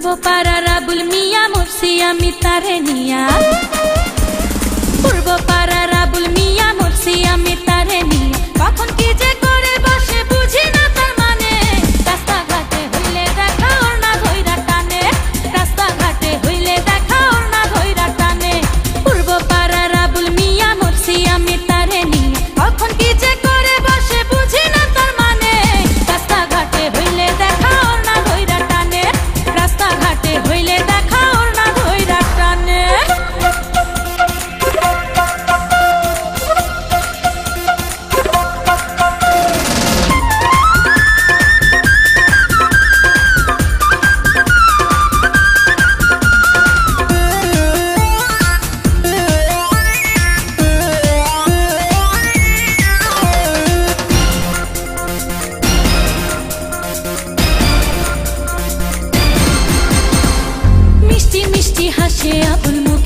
ঘুরবো পাড়া রাবুল মিয়া মুর্শি আমি নিয়া।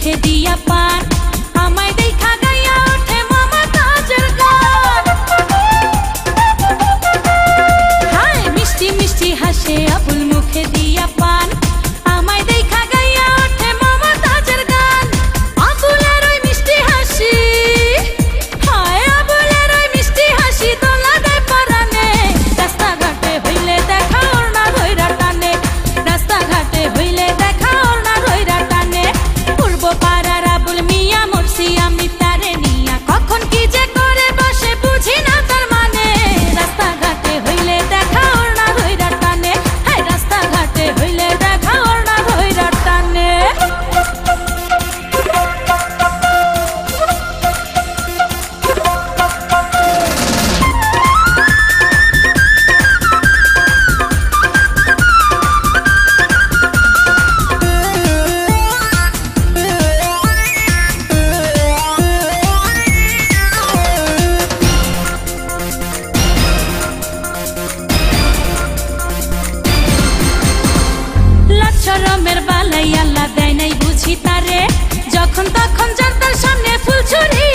मुझे दिया पार। জ্বালাই আল্লাহ দেয় নাই বুঝি তারে। যখন তখন জানতার সামনে ফুল ছুরি